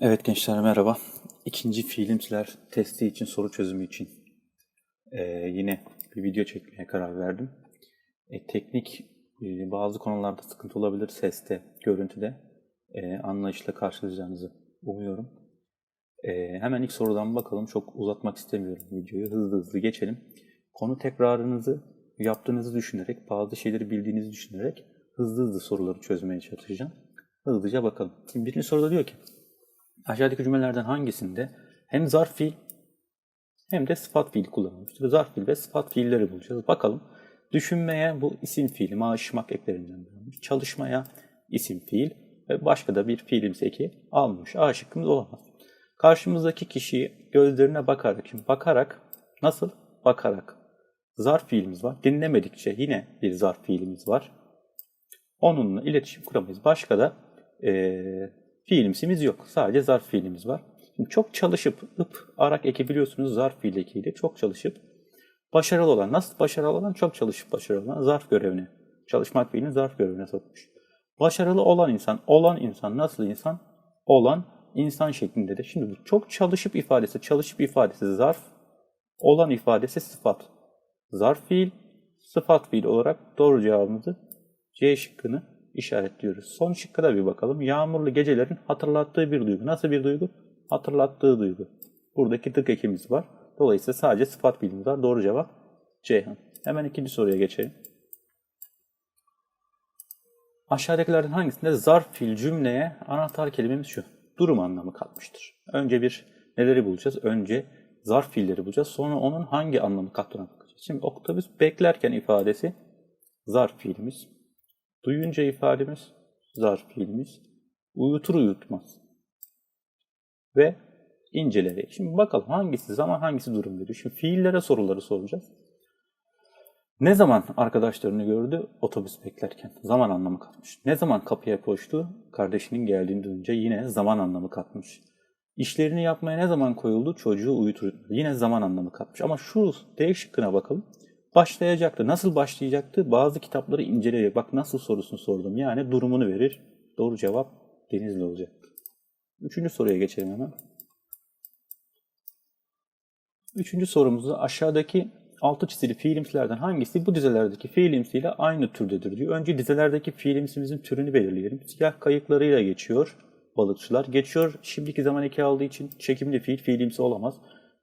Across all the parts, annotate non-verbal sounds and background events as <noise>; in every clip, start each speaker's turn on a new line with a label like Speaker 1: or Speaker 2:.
Speaker 1: Evet gençler merhaba. İkinci fiilimsiler testi için, soru çözümü için eee, yine bir video çekmeye karar verdim. E, teknik e, bazı konularda sıkıntı olabilir seste, görüntüde. E, anlayışla karşılayacağınızı umuyorum. E, hemen ilk sorudan bakalım. Çok uzatmak istemiyorum videoyu. Hızlı hızlı geçelim. Konu tekrarınızı yaptığınızı düşünerek, bazı şeyleri bildiğinizi düşünerek hızlı hızlı soruları çözmeye çalışacağım. Hızlıca bakalım. Şimdi birinci soruda diyor ki Aşağıdaki cümlelerden hangisinde hem zarf fiil hem de sıfat fiil kullanılmıştır? Zarf fiil ve sıfat fiilleri bulacağız. Bakalım. Düşünmeye bu isim fiili, maaşmak eklerinden bulunmuş. Çalışmaya isim fiil ve başka da bir fiilimsi eki almış. A şıkkımız olamaz. Karşımızdaki kişiyi gözlerine bakarak, şimdi bakarak nasıl? Bakarak. Zarf fiilimiz var. Dinlemedikçe yine bir zarf fiilimiz var. Onunla iletişim kuramayız. Başka da eee fiilimsimiz yok. Sadece zarf fiilimiz var. Şimdi çok çalışıp ıp arak eki biliyorsunuz zarf fiil ekiyle çok çalışıp başarılı olan nasıl başarılı olan çok çalışıp başarılı olan zarf görevine çalışmak fiilini zarf görevine sokmuş. Başarılı olan insan olan insan nasıl insan olan insan şeklinde de şimdi bu çok çalışıp ifadesi çalışıp ifadesi zarf olan ifadesi sıfat. Zarf fiil sıfat fiil olarak doğru cevabımızı C şıkkını işaretliyoruz. Son şıkka da bir bakalım. Yağmurlu gecelerin hatırlattığı bir duygu. Nasıl bir duygu? Hatırlattığı duygu. Buradaki tık ekimiz var. Dolayısıyla sadece sıfat bilgimiz var. Doğru cevap Ceyhan. Hemen ikinci soruya geçelim. Aşağıdakilerden hangisinde zarf fiil cümleye anahtar kelimemiz şu. Durum anlamı katmıştır. Önce bir neleri bulacağız? Önce zarf fiilleri bulacağız. Sonra onun hangi anlamı kattığına bakacağız. Şimdi otobüs beklerken ifadesi zarf fiilimiz. Duyunca ifademiz zarf fiilimiz. Uyutur uyutmaz. Ve inceleri. Şimdi bakalım hangisi zaman hangisi durum veriyor. Şimdi fiillere soruları soracağız. Ne zaman arkadaşlarını gördü? Otobüs beklerken. Zaman anlamı katmış. Ne zaman kapıya koştu? Kardeşinin geldiğini duyunca yine zaman anlamı katmış. İşlerini yapmaya ne zaman koyuldu? Çocuğu uyutur. Yine zaman anlamı katmış. Ama şu D şıkkına bakalım. Başlayacaktı. Nasıl başlayacaktı? Bazı kitapları inceleyerek. Bak nasıl sorusunu sordum. Yani durumunu verir. Doğru cevap Denizli olacak. Üçüncü soruya geçelim hemen. Üçüncü sorumuzda aşağıdaki altı çizili fiilimsilerden hangisi bu dizelerdeki fiilimsiyle aynı türdedir diyor. Önce dizelerdeki fiilimsimizin türünü belirleyelim. Siyah kayıklarıyla geçiyor balıkçılar. Geçiyor şimdiki zaman eki aldığı için çekimli fiil fiilimsi olamaz.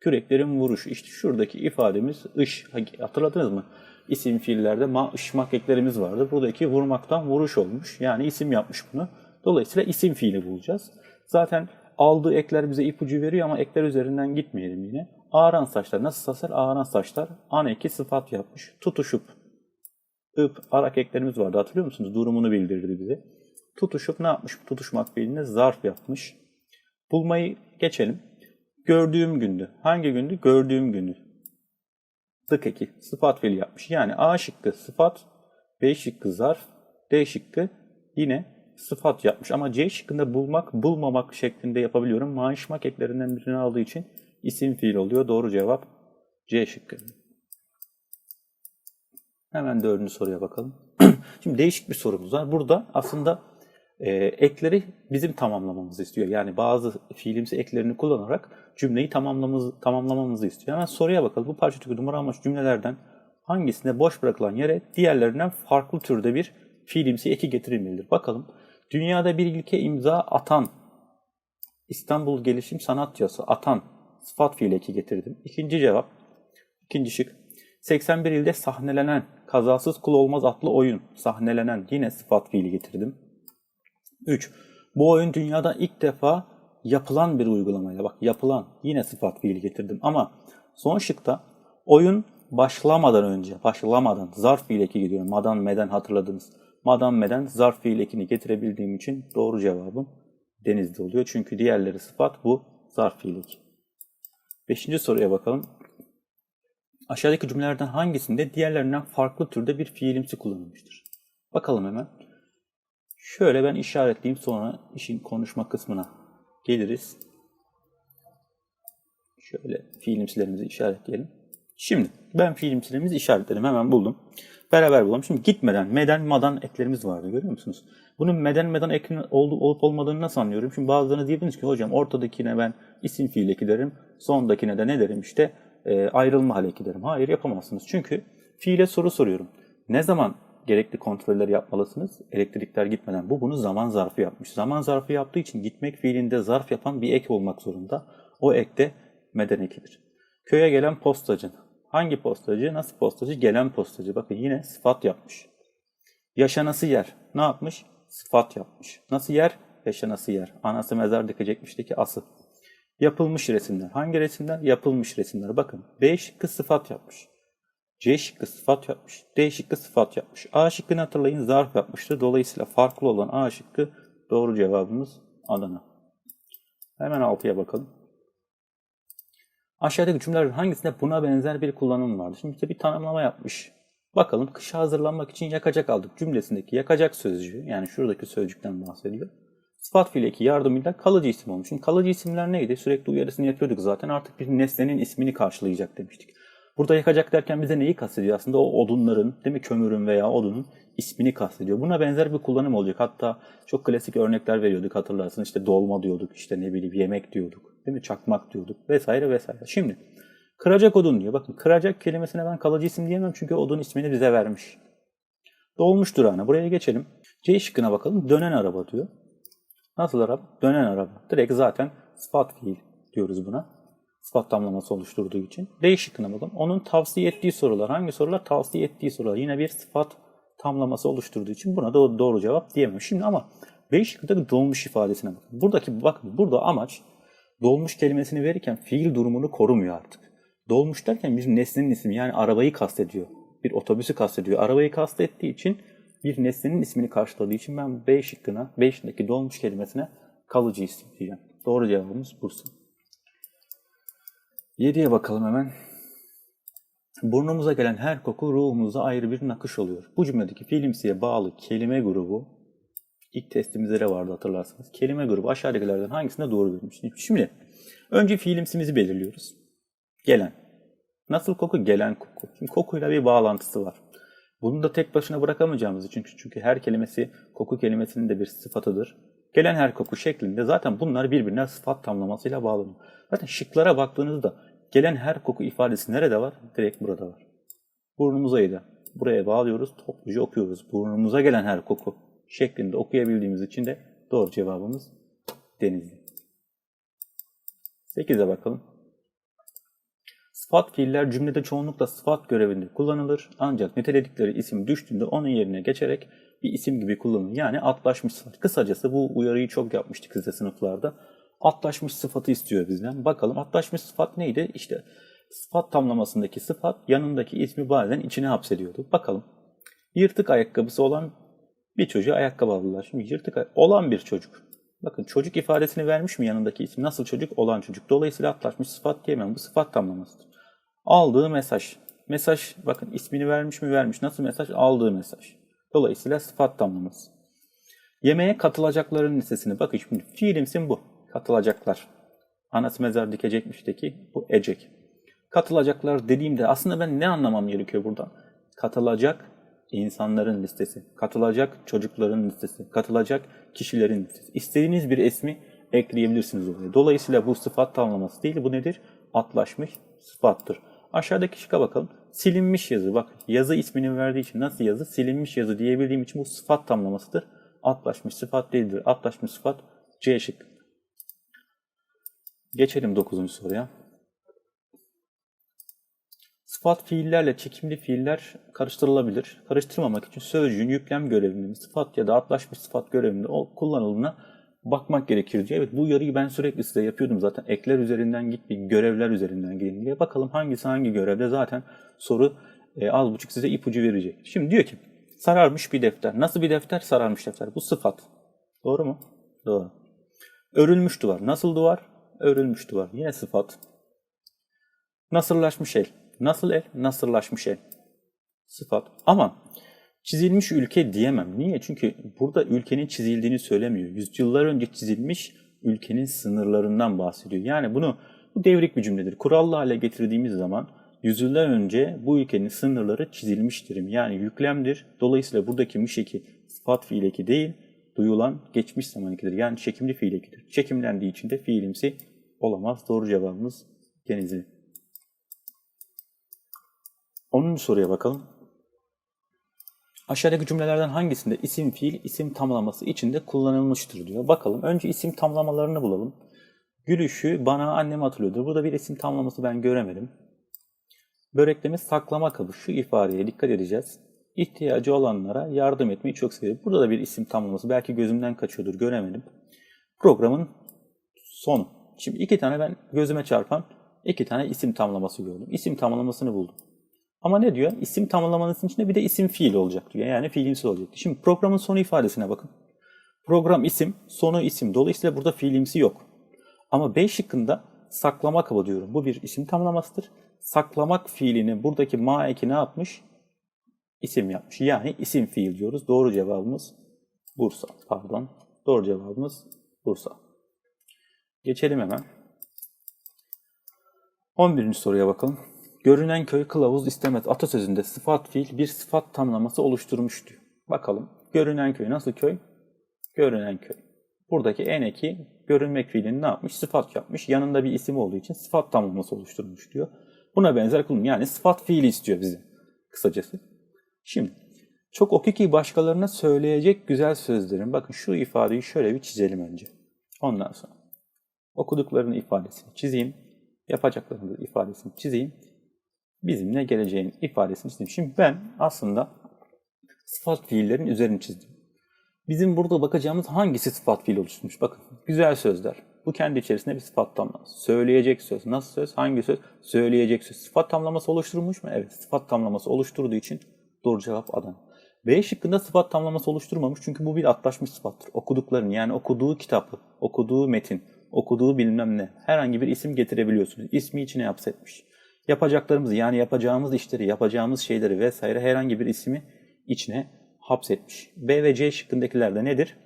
Speaker 1: Küreklerin vuruş. İşte şuradaki ifademiz ış. Hatırladınız mı? İsim fiillerde ma, ışmak eklerimiz vardı. Buradaki vurmaktan vuruş olmuş. Yani isim yapmış bunu. Dolayısıyla isim fiili bulacağız. Zaten aldığı ekler bize ipucu veriyor ama ekler üzerinden gitmeyelim yine. Ağaran saçlar. Nasıl saçlar? Ağaran saçlar. An eki sıfat yapmış. Tutuşup. ıp, arak eklerimiz vardı. Hatırlıyor musunuz? Durumunu bildirdi bize. Tutuşup ne yapmış? Tutuşmak fiiline zarf yapmış. Bulmayı geçelim. Gördüğüm gündü. Hangi gündü? Gördüğüm günü. Dık eki. Sıfat fiili yapmış. Yani A şıkkı sıfat, B şıkkı zarf, D şıkkı yine sıfat yapmış. Ama C şıkkında bulmak, bulmamak şeklinde yapabiliyorum. Maaşmak eklerinden birini aldığı için isim fiil oluyor. Doğru cevap C şıkkı. Hemen dördüncü soruya bakalım. <clears throat> Şimdi değişik bir sorumuz var. Burada aslında e, ekleri bizim tamamlamamızı istiyor. Yani bazı fiilimsi eklerini kullanarak cümleyi tamamlamamızı, tamamlamamızı istiyor. Hemen soruya bakalım. Bu parça tükü numara amaç cümlelerden hangisinde boş bırakılan yere diğerlerinden farklı türde bir fiilimsi eki getirilmelidir? Bakalım. Dünyada bir ilke imza atan İstanbul Gelişim Sanatçısı atan sıfat fiil eki getirdim. İkinci cevap. İkinci şık. 81 ilde sahnelenen kazasız kul olmaz atlı oyun sahnelenen yine sıfat fiili getirdim. 3. Bu oyun dünyada ilk defa yapılan bir uygulamayla bak yapılan yine sıfat fiili getirdim ama son şıkta oyun başlamadan önce başlamadan zarf fiil eki gidiyor. Madan meden hatırladınız. Madan meden zarf fiil ekini getirebildiğim için doğru cevabım denizde oluyor. Çünkü diğerleri sıfat bu zarf fiil eki. Beşinci soruya bakalım. Aşağıdaki cümlelerden hangisinde diğerlerinden farklı türde bir fiilimsi kullanılmıştır? Bakalım hemen. Şöyle ben işaretleyeyim sonra işin konuşma kısmına geliriz. Şöyle fiilimsilerimizi işaretleyelim. Şimdi ben fiilimsilerimizi işaretledim. Hemen buldum. Beraber bulalım. Şimdi gitmeden meden madan eklerimiz vardı. Görüyor musunuz? Bunun meden medan oldu, olup olmadığını nasıl anlıyorum? Şimdi bazılarınız diyebilirsiniz ki hocam ortadakine ben isim fiil eki derim. Sondakine de ne derim işte e, ayrılma hal eki derim. Hayır yapamazsınız. Çünkü fiile soru soruyorum. Ne zaman gerekli kontrolleri yapmalısınız? Elektrikler gitmeden. Bu bunu zaman zarfı yapmış. Zaman zarfı yaptığı için gitmek fiilinde zarf yapan bir ek olmak zorunda. O ek de meden ekidir. Köye gelen postacı. Hangi postacı? Nasıl postacı? Gelen postacı. Bakın yine sıfat yapmış. Yaşanası yer. Ne yapmış? Sıfat yapmış. Nasıl yer? Yaşanası yer. Anası mezar dikecekmişteki ası. Yapılmış resimler. Hangi resimler? Yapılmış resimler. Bakın B şıkkı sıfat yapmış. C şıkkı sıfat yapmış. D şıkkı sıfat yapmış. A şıkkını hatırlayın zarf yapmıştır. Dolayısıyla farklı olan A şıkkı doğru cevabımız Adana. Hemen altıya bakalım. Aşağıdaki cümlelerden hangisinde buna benzer bir kullanım vardı? Şimdi bize bir tanımlama yapmış. Bakalım kışa hazırlanmak için yakacak aldık cümlesindeki yakacak sözcüğü yani şuradaki sözcükten bahsediyor. Sıfat fiileki yardımıyla kalıcı isim olmuş. Şimdi kalıcı isimler neydi? Sürekli uyarısını yapıyorduk zaten artık bir nesnenin ismini karşılayacak demiştik. Burada yakacak derken bize neyi kastediyor? Aslında o odunların, değil mi? Kömürün veya odunun ismini kastediyor. Buna benzer bir kullanım olacak. Hatta çok klasik örnekler veriyorduk hatırlarsın. İşte dolma diyorduk, işte ne bileyim yemek diyorduk, değil mi? Çakmak diyorduk vesaire vesaire. Şimdi kıracak odun diyor. Bakın kıracak kelimesine ben kalıcı isim diyemem çünkü odun ismini bize vermiş. Dolmuş durağına. Buraya geçelim. C şıkkına bakalım. Dönen araba diyor. Nasıl araba? Dönen araba. Direkt zaten sıfat fiil diyoruz buna sıfat tamlaması oluşturduğu için. D şıkkına. Onun tavsiye ettiği sorular. Hangi sorular? Tavsiye ettiği sorular. Yine bir sıfat tamlaması oluşturduğu için buna da doğru cevap diyemem. Şimdi ama B dolmuş ifadesine bakın. Buradaki bakın burada amaç dolmuş kelimesini verirken fiil durumunu korumuyor artık. Dolmuş derken bir nesnenin ismi yani arabayı kastediyor. Bir otobüsü kastediyor. Arabayı kastettiği için bir nesnenin ismini karşıladığı için ben B şıkkına, B şıkkındaki dolmuş kelimesine kalıcı isim diyeceğim. Doğru cevabımız Bursa. 7'ye bakalım hemen. Burnumuza gelen her koku ruhumuza ayrı bir nakış oluyor. Bu cümledeki fiilimsiye bağlı kelime grubu ilk testimizde de vardı hatırlarsanız. Kelime grubu aşağıdakilerden hangisinde doğru verilmiş? Şimdi önce fiilimsimizi belirliyoruz. Gelen. Nasıl koku? Gelen koku. Şimdi kokuyla bir bağlantısı var. Bunu da tek başına bırakamayacağımız için çünkü her kelimesi koku kelimesinin de bir sıfatıdır. Gelen her koku şeklinde zaten bunlar birbirine sıfat tamlamasıyla bağlanıyor. Zaten şıklara baktığınızda gelen her koku ifadesi nerede var? Direkt burada var. Burnumuzaydı. Buraya bağlıyoruz, topluca okuyoruz. Burnumuza gelen her koku şeklinde okuyabildiğimiz için de doğru cevabımız Denizli. 8'e bakalım. Sıfat fiiller cümlede çoğunlukla sıfat görevinde kullanılır. Ancak niteledikleri isim düştüğünde onun yerine geçerek bir isim gibi kullanılır. Yani atlaşmış sıfat. Kısacası bu uyarıyı çok yapmıştık size sınıflarda. Atlaşmış sıfatı istiyor bizden. Bakalım atlaşmış sıfat neydi? İşte sıfat tamlamasındaki sıfat yanındaki ismi bazen içine hapsediyordu. Bakalım. Yırtık ayakkabısı olan bir çocuğa ayakkabı aldılar. Şimdi yırtık olan bir çocuk. Bakın çocuk ifadesini vermiş mi yanındaki isim? Nasıl çocuk? Olan çocuk. Dolayısıyla atlaşmış sıfat diyemem. Bu sıfat tamlamasıdır. Aldığı mesaj. Mesaj bakın ismini vermiş mi vermiş. Nasıl mesaj? Aldığı mesaj. Dolayısıyla sıfat tamlaması. Yemeğe katılacakların listesini bakın şimdi fiilimsin bu. Katılacaklar. Anası mezar dikecekmişteki bu ecek. Katılacaklar dediğimde aslında ben ne anlamam gerekiyor burada? Katılacak insanların listesi, katılacak çocukların listesi, katılacak kişilerin listesi. İstediğiniz bir ismi ekleyebilirsiniz oraya. Dolayısıyla bu sıfat tamlaması değil, bu nedir? Atlaşmış sıfattır. Aşağıdaki şıka bakalım. Silinmiş yazı. Bak yazı ismini verdiği için nasıl yazı? Silinmiş yazı diyebildiğim için bu sıfat tamlamasıdır. Atlaşmış sıfat değildir. Atlaşmış sıfat C şık. Geçelim 9. soruya. Sıfat fiillerle çekimli fiiller karıştırılabilir. Karıştırmamak için sözcüğün yüklem görevinde sıfat ya da atlaşmış sıfat görevinde o kullanıldığına bakmak gerekir diye. Evet bu uyarıyı ben sürekli size yapıyordum zaten. Ekler üzerinden git görevler üzerinden gidin diye. Bakalım hangisi hangi görevde zaten soru e, az buçuk size ipucu verecek. Şimdi diyor ki sararmış bir defter. Nasıl bir defter? Sararmış defter. Bu sıfat. Doğru mu? Doğru. Örülmüş duvar. Nasıl duvar? Örülmüş duvar. Yine sıfat. Nasırlaşmış el. Nasıl el? Nasırlaşmış el. Sıfat. Ama çizilmiş ülke diyemem. Niye? Çünkü burada ülkenin çizildiğini söylemiyor. Yüzyıllar önce çizilmiş ülkenin sınırlarından bahsediyor. Yani bunu bu devrik bir cümledir. Kurallı hale getirdiğimiz zaman yüzyıllar önce bu ülkenin sınırları çizilmiştir. Yani yüklemdir. Dolayısıyla buradaki mişeki sıfat fiil eki değil, duyulan geçmiş zaman ekidir. Yani çekimli fiil ekidir. Çekimlendiği için de fiilimsi olamaz. Doğru cevabımız Denizli. 10. soruya bakalım. Aşağıdaki cümlelerden hangisinde isim fiil isim tamlaması içinde kullanılmıştır diyor. Bakalım önce isim tamlamalarını bulalım. Gülüşü bana annem hatırlıyordur. Burada bir isim tamlaması ben göremedim. Börekleme saklama kabı. Şu ifadeye dikkat edeceğiz. İhtiyacı olanlara yardım etmeyi çok seviyorum. Burada da bir isim tamlaması. Belki gözümden kaçıyordur göremedim. Programın sonu. Şimdi iki tane ben gözüme çarpan iki tane isim tamlaması gördüm. İsim tamlamasını buldum. Ama ne diyor? İsim tamlamanın içinde bir de isim fiil olacak diyor. Yani fiilimsi olacak. Şimdi programın sonu ifadesine bakın. Program isim, sonu isim. Dolayısıyla burada fiilimsi yok. Ama B şıkkında saklama kabı diyorum. Bu bir isim tamlamasıdır. Saklamak fiilini buradaki ma eki ne yapmış? İsim yapmış. Yani isim fiil diyoruz. Doğru cevabımız Bursa. Pardon. Doğru cevabımız Bursa. Geçelim hemen. 11. soruya bakalım. Görünen köy kılavuz istemez atasözünde sıfat fiil bir sıfat tamlaması oluşturmuş diyor. Bakalım görünen köy nasıl köy? Görünen köy. Buradaki en eki görünmek fiilini ne yapmış? Sıfat yapmış. Yanında bir isim olduğu için sıfat tamlaması oluşturmuş diyor. Buna benzer kullanım. Yani sıfat fiili istiyor bize kısacası. Şimdi çok oku ki başkalarına söyleyecek güzel sözlerin. Bakın şu ifadeyi şöyle bir çizelim önce. Ondan sonra okuduklarının ifadesini çizeyim. Yapacaklarının ifadesini çizeyim. Bizimle geleceğin ifadesini çizeyim. Şimdi ben aslında sıfat fiillerin üzerini çizdim. Bizim burada bakacağımız hangisi sıfat fiil oluşturmuş? Bakın güzel sözler. Bu kendi içerisinde bir sıfat tamlaması. Söyleyecek söz. Nasıl söz? Hangi söz? Söyleyecek söz. Sıfat tamlaması oluşturmuş mu? Evet. Sıfat tamlaması oluşturduğu için doğru cevap Adana. B şıkkında sıfat tamlaması oluşturmamış çünkü bu bir atlaşmış sıfattır. Okudukların yani okuduğu kitabı, okuduğu metin, okuduğu bilmem ne herhangi bir isim getirebiliyorsunuz. İsmi içine hapsetmiş. Yapacaklarımızı yani yapacağımız işleri, yapacağımız şeyleri vesaire herhangi bir ismi içine hapsetmiş. B ve C şıkkındakilerde nedir?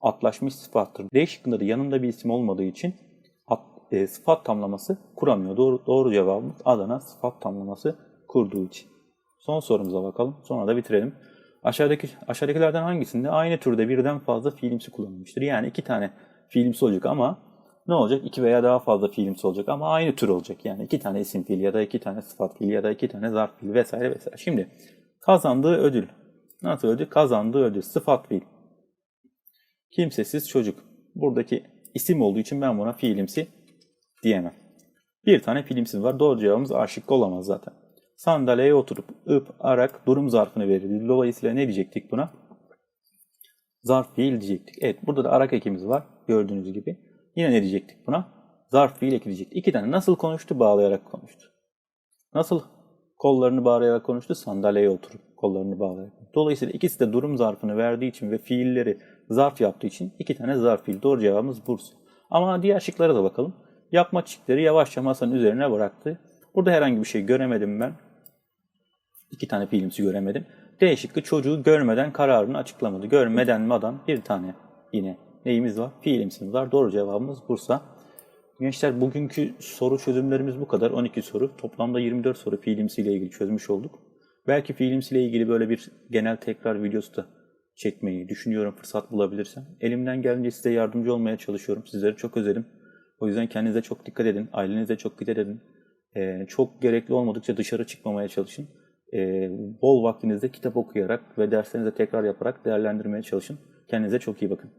Speaker 1: Atlaşmış sıfattır. D şıkkında da yanında bir isim olmadığı için at, e, sıfat tamlaması kuramıyor. Doğru, doğru cevabımız Adana sıfat tamlaması kurduğu için. Son sorumuza bakalım. Sonra da bitirelim. Aşağıdaki aşağıdakilerden hangisinde aynı türde birden fazla fiilimsi kullanılmıştır? Yani iki tane fiilimsi olacak ama ne olacak? İki veya daha fazla fiilimsi olacak ama aynı tür olacak. Yani iki tane isim fiil ya da iki tane sıfat fiil ya da iki tane zarf fiil vesaire vesaire. Şimdi kazandığı ödül. Nasıl ödül? Kazandığı ödül. Sıfat fiil. Kimsesiz çocuk. Buradaki isim olduğu için ben buna fiilimsi diyemem. Bir tane fiilimsiz var. Doğru cevabımız aşık olamaz zaten. Sandalyeye oturup ıp, arak durum zarfını verirdi. Dolayısıyla ne diyecektik buna? Zarf fiil diyecektik. Evet burada da arak ekimiz var gördüğünüz gibi. Yine ne diyecektik buna? Zarf fiil eki. İki tane nasıl konuştu? Bağlayarak konuştu. Nasıl kollarını bağlayarak konuştu? Sandalyeye oturup kollarını bağlayarak. Dolayısıyla ikisi de durum zarfını verdiği için ve fiilleri zarf yaptığı için iki tane zarf fiil. Doğru cevabımız Bursa. Ama diğer şıklara da bakalım. Yapma çiftleri yavaşça masanın üzerine bıraktı. Burada herhangi bir şey göremedim ben. İki tane fiilimsi göremedim. D şıkkı çocuğu görmeden kararını açıklamadı. Görmeden madan bir tane yine neyimiz var? Fiilimsimiz var. Doğru cevabımız Bursa. Gençler bugünkü soru çözümlerimiz bu kadar. 12 soru. Toplamda 24 soru fiilimsiyle ilgili çözmüş olduk. Belki fiilimsiyle ilgili böyle bir genel tekrar videosu da çekmeyi düşünüyorum fırsat bulabilirsem. Elimden geldiğince size yardımcı olmaya çalışıyorum. Sizleri çok özelim. O yüzden kendinize çok dikkat edin. Ailenize çok dikkat edin. Ee, çok gerekli olmadıkça dışarı çıkmamaya çalışın. Ee, bol vaktinizde kitap okuyarak ve derslerinize tekrar yaparak değerlendirmeye çalışın. Kendinize çok iyi bakın.